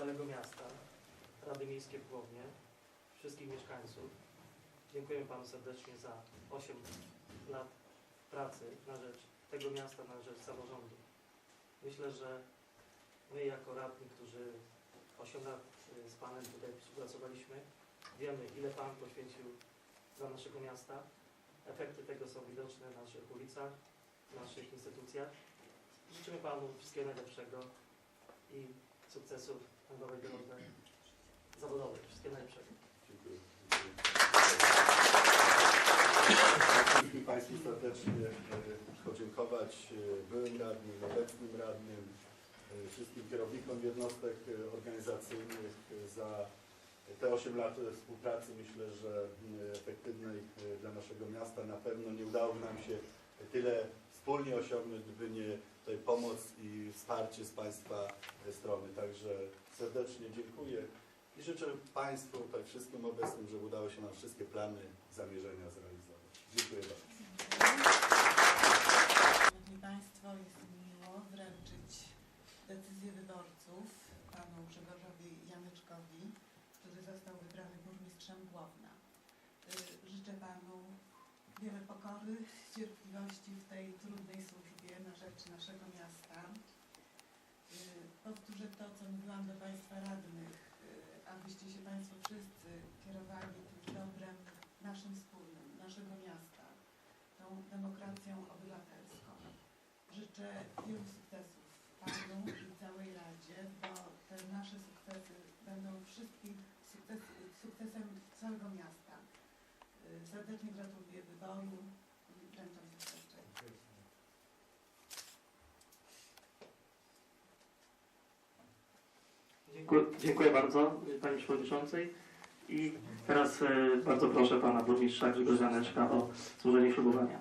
całego miasta, Rady Miejskie w Głownie, wszystkich mieszkańców. Dziękujemy Panu serdecznie za 8 lat pracy na rzecz tego miasta, na rzecz samorządu. Myślę, że my jako radni, którzy 8 lat y, z Panem tutaj współpracowaliśmy, wiemy ile Pan poświęcił dla naszego miasta. Efekty tego są widoczne na naszych ulicach, w naszych instytucjach. Życzymy Panu wszystkiego najlepszego i sukcesów na nowej drodze zawodowej. Wszystkiego najlepszego. Dziękuję. Państwu serdecznie e, podziękować e, byłym radnym, obecnym radnym, e, wszystkim kierownikom jednostek organizacyjnych za te 8 lat współpracy. Myślę, że efektywnej dla naszego miasta na pewno nie udałoby nam się tyle wspólnie osiągnąć, gdyby nie tutaj pomoc i wsparcie z Państwa e, strony. Także serdecznie dziękuję. I życzę Państwu, tutaj wszystkim obecnym, żeby udało się nam wszystkie plany, zamierzenia zrealizować. Dziękuję bardzo. Szanowni Państwo, jest mi miło wręczyć decyzję wyborców panu Grzegorzowi Janyczkowi, który został wybrany burmistrzem Głowna. Y, Życzę panu wiele pokory, cierpliwości w tej trudnej służbie na rzecz naszego miasta. Y, Powtórzę to, co mówiłam do Państwa radnych, y, abyście się Państwo wszyscy kierowali tym dobrem naszym wspólnym, naszego miasta, tą demokracją obywatelską. Życzę wielu sukcesów Panu i całej Radzie, bo te nasze sukcesy będą wszystkim sukces, sukcesem całego miasta. Y, Serdecznie gratuluję zaświadczenie. Dziękuję, dziękuję bardzo Pani Przewodniczącej. I teraz y, bardzo proszę Pana Burmistrza Grzegorza o złożenie ślubowania.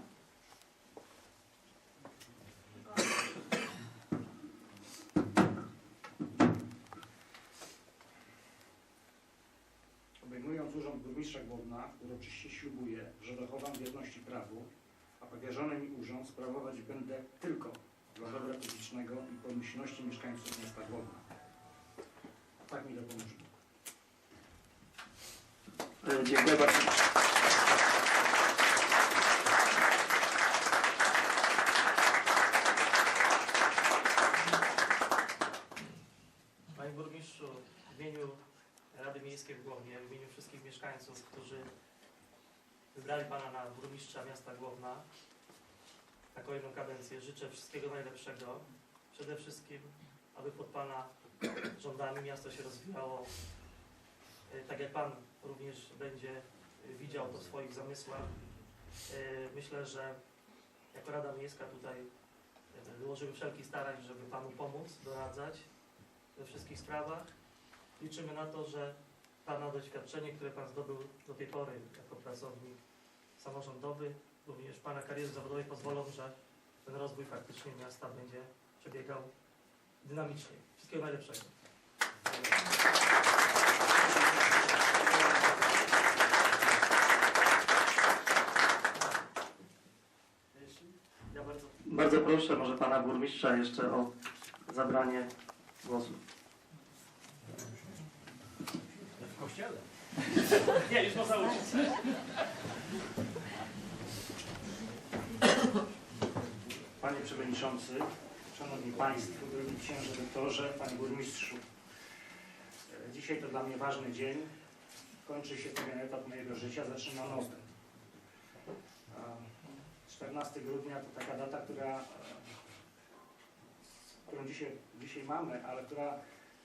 Obejmując urząd burmistrza Głowna, uroczyście ślubuję, że dochowam wierności prawu, a powierzony mi urząd sprawować będę tylko dla dobra publicznego i pomyślności mieszkańców miasta Głowna. Tak mi dopomóże. Bóg. Y, Dziękuję bardzo. Panie Burmistrzu, w imieniu Rady Miejskiej w Głownie, w imieniu wszystkich mieszkańców, którzy wybrali Pana na burmistrza miasta Głowna na kolejną kadencję, życzę wszystkiego najlepszego. Przede wszystkim, aby pod Pana rządami miasto się rozwijało e, tak jak Pan również będzie e, widział to w swoich zamysłach. E, Myślę, że jako Rada Miejska tutaj e, wyłożymy wszelkich starań, żeby Panu pomóc, doradzać we wszystkich sprawach. Liczymy na to, że Pana doświadczenie, które Pan zdobył do tej pory jako pracownik samorządowy, również Pana kariery zawodowej pozwolą, że ten rozwój faktycznie miasta będzie przebiegał dynamicznie. Wszystkiego najlepszego. Ja bardzo, bardzo proszę może pana burmistrza jeszcze o zabranie głosu. W kościele? Nie, już można uczyć. Panie Przewodniczący, Szanowni Państwo, drogi księże doktorze, Panie Burmistrzu. Dzisiaj to dla mnie ważny dzień. Kończy się pewien etap mojego życia, zaczyna nowy. A 14 grudnia to taka data, która, e, którą dzisiaj, dzisiaj mamy, ale która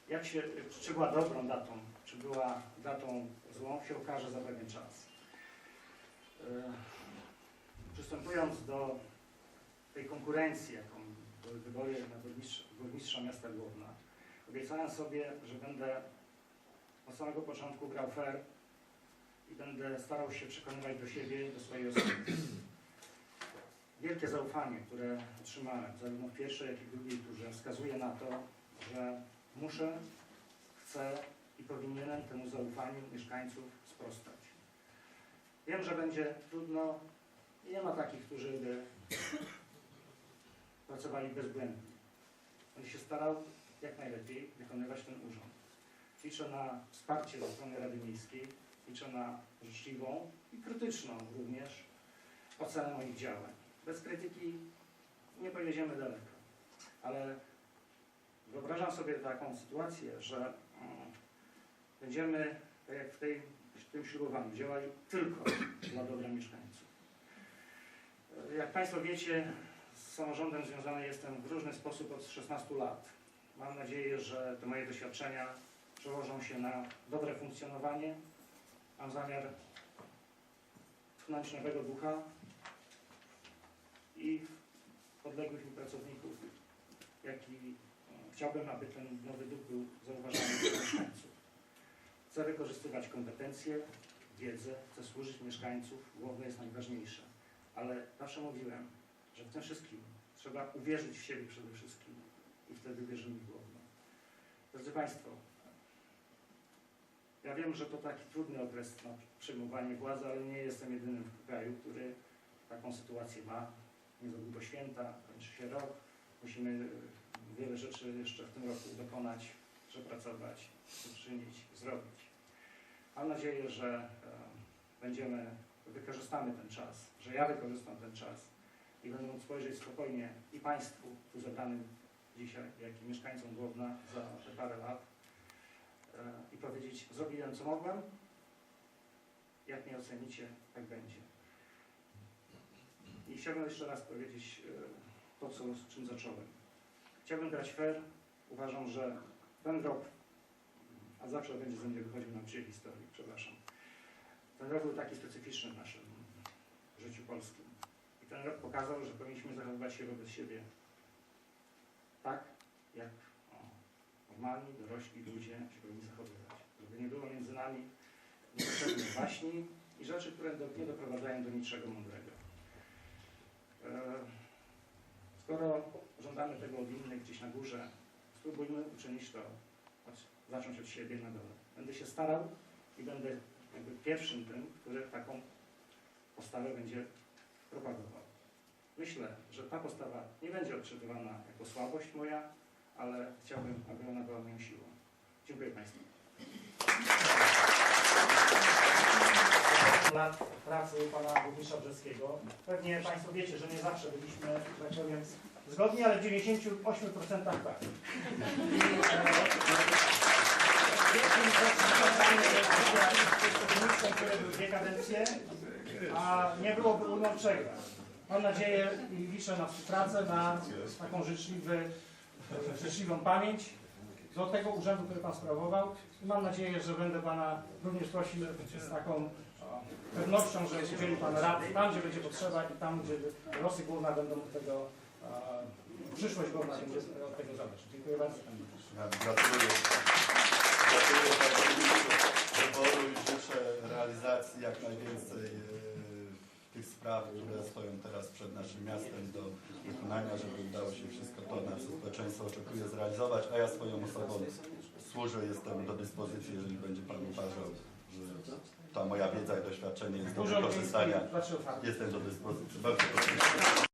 jak się, czy była dobrą datą, czy była datą złą, się okaże za pewien czas. E, Przystępując do tej konkurencji, jaką były wybory na burmistrza, burmistrza miasta Głowna, obiecałem sobie, że będę od samego początku grał fair i będę starał się przekonywać do siebie do swojej osoby. Wielkie zaufanie, które otrzymałem zarówno w pierwszej, jak i w drugiej turze wskazuje na to, że muszę, chcę i powinienem temu zaufaniu mieszkańców sprostać. Wiem, że będzie trudno i nie ma takich, którzy by pracowali bezbłędnie. Będę się starał jak najlepiej wykonywać ten urząd. liczę na wsparcie ze strony Rady Miejskiej, liczę na życzliwą i krytyczną również ocenę moich działań. Bez krytyki nie pojedziemy daleko, ale wyobrażam sobie taką sytuację, że mm, będziemy, tak jak w, tej, w tym ślubowaniu, działali tylko dla dobra mieszkańców. E, Jak Państwo wiecie, z samorządem związany jestem w różny sposób od 16 lat. Mam nadzieję, że te moje doświadczenia przełożą się na dobre funkcjonowanie. Mam zamiar tchnąć nowego ducha i podległych mi pracowników, jak i e, chciałbym, aby ten nowy duch był zauważany przez mieszkańców. Chcę wykorzystywać kompetencje, wiedzę, chcę służyć mieszkańców, główne jest najważniejsze. Ale zawsze mówiłem, że w tym wszystkim trzeba uwierzyć w siebie przede wszystkim i wtedy wierzymy w głowę. Drodzy Państwo, ja wiem, że to taki trudny okres na przejmowanie władzy, ale nie jestem jedynym w kraju, który taką sytuację ma. Niedługo święta, kończy się rok. Musimy wiele rzeczy jeszcze w tym roku dokonać, przepracować, uczynić, zrobić. Mam nadzieję, że e, będziemy, wykorzystamy ten czas, że ja wykorzystam ten czas i będę mógł spojrzeć spokojnie i Państwu tu zebranym dzisiaj, jak i mieszkańcom Głowna za parę lat e, i powiedzieć, zrobiłem co mogłem, jak mnie ocenicie, tak będzie. I chciałbym jeszcze raz powiedzieć e, to, co, z czym zacząłem. Chciałbym grać fair. Uważam, że ten rok, a zawsze będzie ze mnie wychodził na czyjej historii, przepraszam. Ten rok był taki specyficzny w naszym życiu polskim. Ten rok pokazał, że powinniśmy zachowywać się wobec siebie tak, jak o, normalni, dorośli ludzie się powinni zachowywać. Żeby nie było między nami niepotrzebnych waśni i rzeczy, które do, nie doprowadzają do niczego mądrego. E, skoro żądamy tego od innych gdzieś na górze, spróbujmy uczynić to, zacząć od siebie na dole. Będę się starał i będę jakby pierwszym tym, który taką postawę będzie propagował. Myślę, że ta postawa nie będzie odczytywana jako słabość moja, ale chciałbym, aby ona była moją siłą. Dziękuję Państwu. lat pracy pana burmistrza Brzeskiego. Pewnie Państwo wiecie, że nie zawsze byliśmy, że tak powiem, zgodni, ale w 98% tak. Wielkim burmistrzem, który był dwie kadencje, a nie byłoby przegrać. Mam nadzieję i liczę na współpracę, na taką życzliwy, życzliwą pamięć do tego urzędu, który Pan sprawował. I mam nadzieję, że będę Pana również prosił z taką pewnością, że udzieli Pan rady tam, gdzie będzie potrzeba i tam, gdzie losy główna będą tego, przyszłość główna będzie od tego zależeć. Dziękuję bardzo. Gratuluję. Gratuluję realizacji jak najwięcej e, tych spraw, które stoją teraz przed naszym miastem do wykonania, żeby udało się wszystko to, na co społeczeństwo oczekuje zrealizować, a ja swoją osobą służę, jestem do dyspozycji, jeżeli będzie Pan uważał, że ta moja wiedza i doświadczenie jest do wykorzystania. Jestem do dyspozycji. Bardzo proszę.